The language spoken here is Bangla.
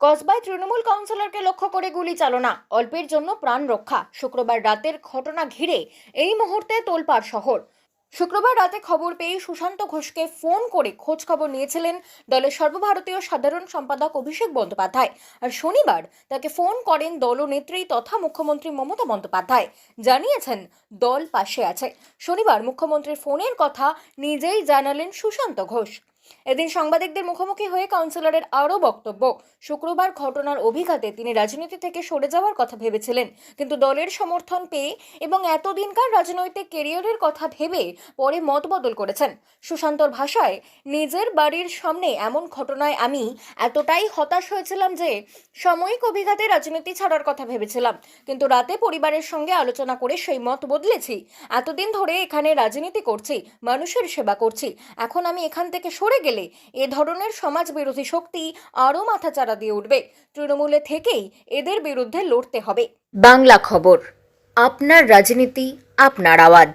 কসবায় তৃণমূল কাউন্সিলরকে লক্ষ্য করে গুলি চালনা, অল্পের জন্য প্রাণ রক্ষা। শুক্রবার রাতের ঘটনা ঘিরে এই মুহূর্তে তোলপাড় শহর। শুক্রবার রাতে খবর পেয়ে সুশান্ত ঘোষকে ফোন করে খোঁজ খবর নিয়েছিলেন দলের সর্বভারতীয় সাধারণ সম্পাদক অভিষেক বন্দ্যোপাধ্যায়। আর শনিবার তাকে ফোন করেন দলনেত্রী তথা মুখ্যমন্ত্রী মমতা বন্দ্যোপাধ্যায়। জানিয়েছেন, দল পাশে আছে। শনিবার মুখ্যমন্ত্রীর ফোনের কথা নিজেই জানালেন সুশান্ত ঘোষ। এদিন সাংবাদিকদের মুখোমুখি হয়ে কাউন্সিলরের আরও বক্তব্য। শুক্রবার ঘটনার অভিঘাতে তিনি রাজনীতি থেকে সরে যাওয়ার কথা ভেবেছিলেন। কিন্তু দলের সমর্থন পেয়ে এবং এতদিনকার রাজনৈতিক কেরিয়ারের কথা ভেবে পরে মত বদল করেছেন। সুশান্তর ভাষায়, নিজের বাড়ির সামনে এমন ঘটনায় আমি এতটাই হতাশ হয়েছিলাম যে সাময়িক অভিঘাতে রাজনীতি ছাড়ার কথা ভেবেছিলাম। কিন্তু রাতে পরিবারের সঙ্গে আলোচনা করে সেই মত বদলেছি। এতদিন ধরে এখানে রাজনীতি করছি, মানুষের সেবা করছি। এখন আমি এখান থেকে সরে গেলে এ ধরনের সমাজ বিরোধী শক্তি আরও মাথাচাড়া দিয়ে উঠবে। তৃণমূলে থেকেই এদের বিরুদ্ধে লড়তে হবে। বাংলা খবর, আপনার রাজনীতি, আপনার আওয়াজ।